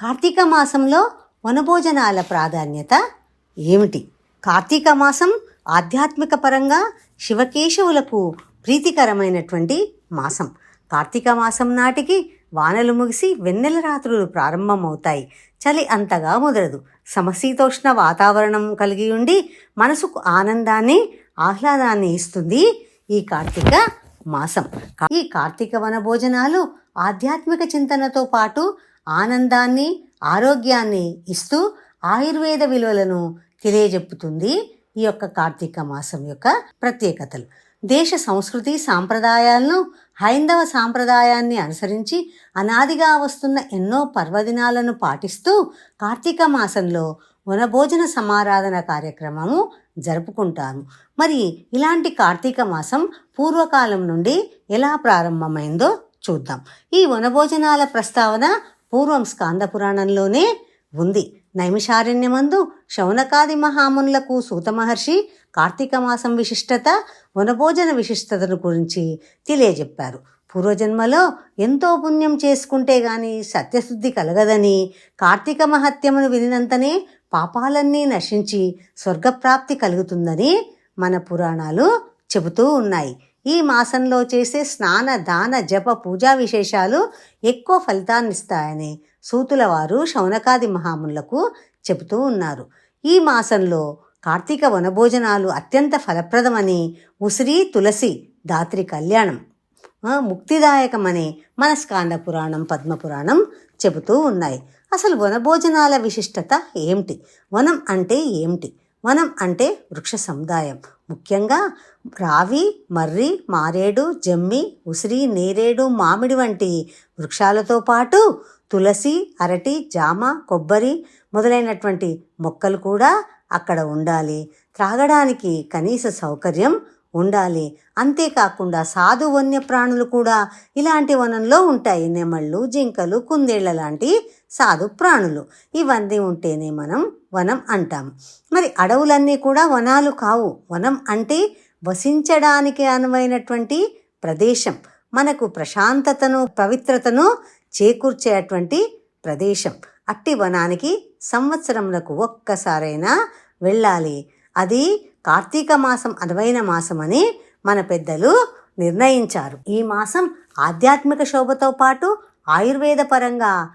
కార్తీక మాసంలో వనభోజనాల ప్రాధాన్యత ఏమిటి? కార్తీక మాసం ఆధ్యాత్మిక పరంగా శివకేశవులకు ప్రీతికరమైనటువంటి మాసం. కార్తీక మాసం నాటికి వానలు ముగిసి వెన్నెల రాత్రులు ప్రారంభమవుతాయి. చలి అంతగా ముదరదు. సమశీతోష్ణ వాతావరణం కలిగి ఉండి మనసుకు ఆనందాన్ని ఆహ్లాదాన్ని ఇస్తుంది ఈ కార్తీక మాసం. ఈ కార్తీక వన భోజనాలు ఆధ్యాత్మిక చింతనతో పాటు ఆనందాన్ని ఆరోగ్యాన్ని ఇస్తూ ఆయుర్వేద విలువలను తెలియజెప్పుతుంది ఈ యొక్క కార్తీక మాసం యొక్క ప్రత్యేకతలు. దేశ సంస్కృతి సాంప్రదాయాలను హైందవ సాంప్రదాయాన్ని అనుసరించి అనాదిగా వస్తున్న ఎన్నో పర్వదినాలను పాటిస్తూ కార్తీక మాసంలో వనభోజన సమారాధన కార్యక్రమము జరుపుకుంటాము. మరి ఇలాంటి కార్తీక మాసం పూర్వకాలం నుండి ఎలా ప్రారంభమైందో చూద్దాం. ఈ వనభోజనాల ప్రస్తావన పూర్వం స్కాంద పురాణంలోనే ఉంది. నైమిషారణ్యమందు శౌనకాది మహామునులకు సూత మహర్షి కార్తీక మాసం విశిష్టత వనభోజన విశిష్టతను గురించి తెలియజెప్పారు. పూర్వజన్మలో ఎంతో పుణ్యం చేసుకుంటే గాని సత్యశుద్ధి కలగదని కార్తీక మహత్యమును వినినంతనే పాపాలన్నీ నశించి స్వర్గప్రాప్తి కలుగుతుందని మన పురాణాలు చెబుతూ ఉన్నాయి. ఈ మాసంలో చేసే స్నాన దాన జప పూజా విశేషాలు ఎక్కువ ఫలితాన్నిస్తాయని సూతుల వారు శౌనకాది మహాములకు చెబుతూ ఉన్నారు. ఈ మాసంలో కార్తీక వనభోజనాలు అత్యంత ఫలప్రదమని ఉసిరి తులసి దాత్రి కళ్యాణం ముక్తిదాయకమని మన స్కాంద పురాణం పద్మపురాణం చెబుతూ ఉన్నాయి. అసలు వనభోజనాల విశిష్టత ఏమిటి? వనం అంటే ఏమిటి? వనం అంటే వృక్ష సముదాయం. ముఖ్యంగా రావి మర్రి మారేడు జమ్మి ఉసిరి నేరేడు మామిడి వంటి వృక్షాలతో పాటు తులసి అరటి జామ కొబ్బరి మొదలైనటువంటి మొక్కలు కూడా అక్కడ ఉండాలి. త్రాగడానికి కనీస సౌకర్యం ఉండాలి. అంతేకాకుండా సాధు వన్యప్రాణులు కూడా ఇలాంటి వనంలో ఉంటాయి. నెమళ్ళు జింకలు కుందేళ్ళ లాంటి సాధు ప్రాణులు. ఇవన్నీ ఉంటేనే మనం వనం అంటాం. మరి అడవులన్నీ కూడా వనాలు కావు. వనం అంటే వసించడానికి అనువైనటువంటి ప్రదేశం. మనకు ప్రశాంతతను పవిత్రతను చేకూర్చేటువంటి ప్రదేశం. అట్టి వనానికి సంవత్సరములకు ఒక్కసారైనా వెళ్ళాలి. అది కార్తీక మాసం అనువైన మాసం అని మన పెద్దలు నిర్ణయించారు. ఈ మాసం ఆధ్యాత్మిక శోభతో పాటు ఆయుర్వేద పరంగా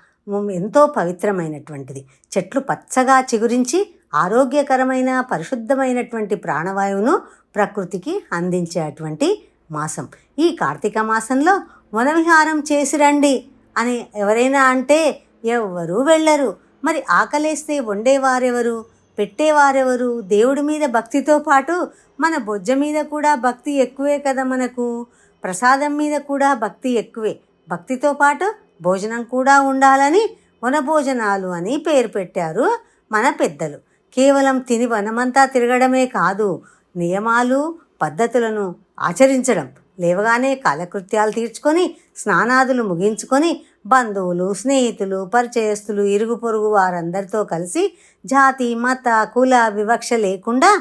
ఎంతో పవిత్రమైనటువంటిది. చెట్లు పచ్చగా చిగురించి ఆరోగ్యకరమైన పరిశుద్ధమైనటువంటి ప్రాణవాయువును ప్రకృతికి అందించేటువంటి మాసం. ఈ కార్తీక మాసంలో వనవిహారం చేసి రండి అని ఎవరైనా అంటే ఎవ్వరూ వెళ్ళరు. మరి ఆకలేస్తే వండేవారెవరు? పెట్టేవారెవరు? దేవుడి మీద భక్తితో పాటు మన బొజ్జ మీద కూడా భక్తి ఎక్కువే కదా మనకు. ప్రసాదం మీద కూడా భక్తి ఎక్కువే. భక్తితో పాటు భోజనం కూడా ఉండాలని వనభోజనాలు అని పేరు పెట్టారు మన పెద్దలు. కేవలం తిని వనమంతా తిరగడమే కాదు నియమాలు పద్ధతులను ఆచరించడం లేవగానే కాలకృత్యాలు తీర్చుకొని స్నానాదులు ముగించుకొని బంధువులు స్నేహితులు పరిచయస్తులు ఇరుగు పొరుగు వారందరితో కలిసి జాతి మత కుల వివక్ష లేకుండా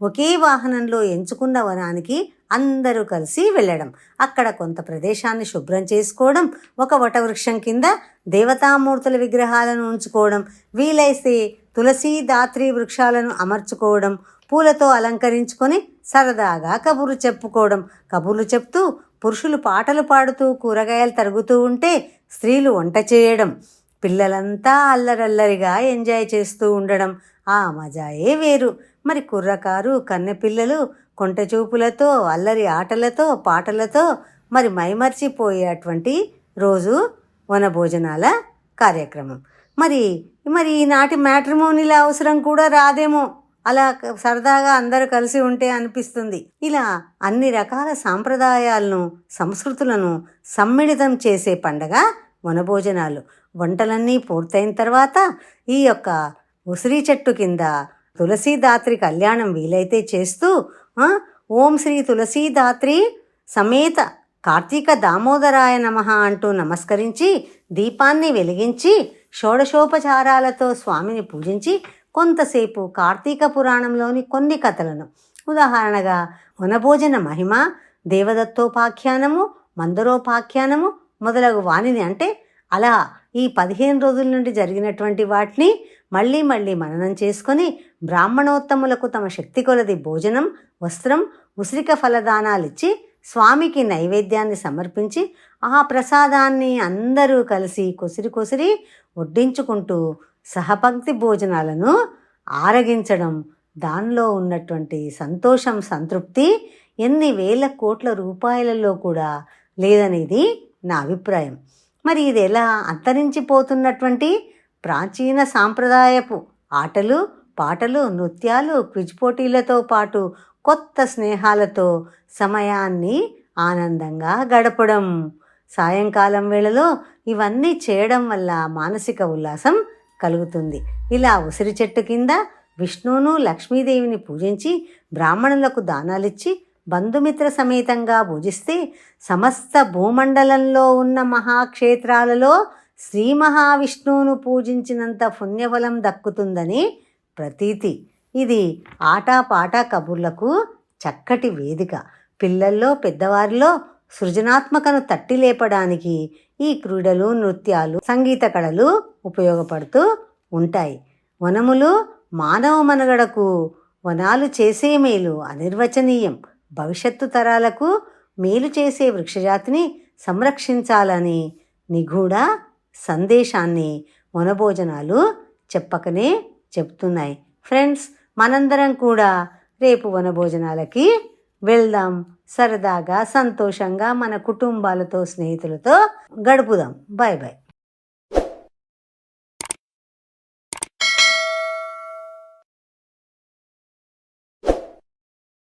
ఒకే వాహనంలో ఎంచుకున్న వనానికి అందరూ కలిసి వెళ్ళడం అక్కడ కొంత ప్రదేశాన్ని శుభ్రం చేసుకోవడం ఒక వటవృక్షం కింద దేవతామూర్తుల విగ్రహాలను ఉంచుకోవడం వీలైతే తులసి దాత్రి వృక్షాలను అమర్చుకోవడం పూలతో అలంకరించుకొని సరదాగా కబుర్లు చెప్పుకోవడం. కబుర్లు చెప్తూ పురుషులు పాటలు పాడుతూ కూరగాయలు తరుగుతూ ఉంటే స్త్రీలు వంట చేయడం. పిల్లలంతా అల్లరల్లరిగా ఎంజాయ్ చేస్తూ ఉండడం. ఆ మజాయే వేరు. మరి కుర్రకారు కన్నెపిల్లలు కొంటచూపులతో అల్లరి ఆటలతో పాటలతో మరి మైమర్చిపోయేటువంటి రోజు వనభోజనాల కార్యక్రమం. మరి మరి ఈనాటి మ్యాట్రిమోనీల అవసరం కూడా రాదేమో. అలా సరదాగా అందరూ కలిసి ఉంటే అనిపిస్తుంది. ఇలా అన్ని రకాల సాంప్రదాయాలను సంస్కృతులను సమ్మిళితం చేసే పండగ వనభోజనాలు. వంటలన్నీ పూర్తయిన తర్వాత ఈ యొక్క ఉసిరి చెట్టు కింద తులసీదాత్రి కళ్యాణం వీలైతే చేస్తూ ఓం శ్రీ తులసీదాత్రి సమేత కార్తీక దామోదరాయ నమః అంటూ నమస్కరించి దీపాన్ని వెలిగించి షోడశోపచారాలతో స్వామిని పూజించి కొంతసేపు కార్తీక పురాణంలోని కొన్ని కథలను. ఉదాహరణగా వనభోజన మహిమ దేవదత్తోపాఖ్యానము మందరోపాఖ్యానము మొదలగు వాణిని అంటే అలా ఈ పదిహేను రోజుల నుండి జరిగినటువంటి వాటిని మళ్ళీ మళ్ళీ మననం చేసుకొని బ్రాహ్మణోత్తములకు తమ శక్తి కొలది భోజనం వస్త్రం ఉసిరిక ఫలదానాలిచ్చి స్వామికి నైవేద్యాన్ని సమర్పించి ఆ ప్రసాదాన్ని అందరూ కలిసి కొసిరి కొసిరి వడ్డించుకుంటూ సహపంక్తి భోజనాలను ఆరగించడం దానిలో ఉన్నటువంటి సంతోషం సంతృప్తి ఎన్ని వేల కోట్ల రూపాయలలో కూడా లేదనేది నా అభిప్రాయం. మరి ఇది ఎలా అంతరించిపోతున్నటువంటి ప్రాచీన సాంప్రదాయపు ఆటలు పాటలు నృత్యాలు క్విజ్ పోటీలతో పాటు కొత్త స్నేహాలతో సమయాన్ని ఆనందంగా గడపడం. సాయంకాలం వేళలో ఇవన్నీ చేయడం వల్ల మానసిక ఉల్లాసం కలుగుతుంది. ఇలా ఉసిరి చెట్టు కింద విష్ణువును లక్ష్మీదేవిని పూజించి బ్రాహ్మణులకు దానాలిచ్చి బంధుమిత్ర సమేతంగా పూజిస్తే సమస్త భూమండలంలో ఉన్న మహాక్షేత్రాలలో శ్రీ మహావిష్ణువును పూజించినంత పుణ్యఫలం దక్కుతుందని ప్రతీతి. ఇది ఆటాపాట కబుర్లకు చక్కటి వేదిక. పిల్లల్లో పెద్దవారిలో సృజనాత్మకను తట్టి లేపడానికి ఈ క్రీడలు నృత్యాలు సంగీత కళలు ఉపయోగపడుతూ ఉంటాయి. వనములు మానవ మనుగడకు వనాలు చేసే మేలు అనిర్వచనీయం. భవిష్యత్తు తరాలకు మేలు చేసే వృక్షజాతిని సంరక్షించాలని నిగూఢ సందేశాన్ని వనభోజనాలు చెప్పకనే చెప్తున్నాయి. ఫ్రెండ్స్ మనందరం కూడా రేపు వనభోజనాలకి వెళ్దాం. సరదాగా సంతోషంగా మన కుటుంబాలతో స్నేహితులతో గడుపుదాం బాయ్ బాయ్